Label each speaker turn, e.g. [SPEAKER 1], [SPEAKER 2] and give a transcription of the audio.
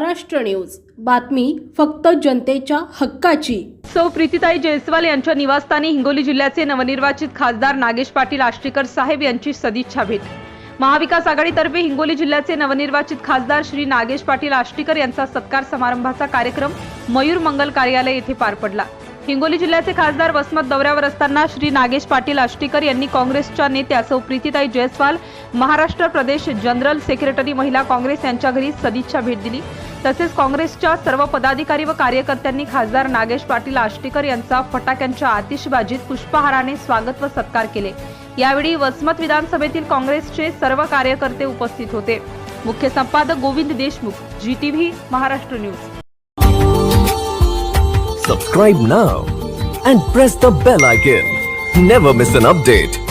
[SPEAKER 1] Maharashtra news. बातमी फक्त जनतेच्या हक्काची.
[SPEAKER 2] सौ प्रीतीताई जयस्वाल यांच्या निवासस्थानी हिंगोली जिल्ह्याचे नवनिर्वाचित खासदार नागेश पाटील आष्टीकर साहेब यांची सदिच्छा भेट. महाविकास आघाडीतर्फे हिंगोली जिल्ह्याचे नवनिर्वाचित खासदार श्री नागेश पाटील आष्टीकर यांचा सत्कार समारंभाचा कार्यक्रम मयूर मंगल कार्यालय येथे पार पडला. हिंगोली जिल्ह्याचे खासदार वसमत दौऱ्यावर असताना श्री नागेश पाटील आष्टीकर यांनी काँग्रेसच्या नेत्या सौ प्रीतीताई जयस्वाल महाराष्ट्र प्रदेश जनरल सेक्रेटरी महिला काँग्रेस यांच्या घरी सदिच्छा भेट दिली. तसेच काँग्रेसच्या सर्व पदाधिकारी व कार्यकर्त्यांनी खासदार नागेश पाटील आष्टीकर यांचा फटाक्यांच्या आतिषबाजीत पुष्पहाराने स्वागत व सत्कार केले. यावेळी वसमत विधानसभेतील काँग्रेसचे सर्व कार्यकर्ते उपस्थित होते. मुख्य संपादक Govind Deshmukh ji TV Maharashtra news.
[SPEAKER 3] Subscribe now and press the bell icon never miss an update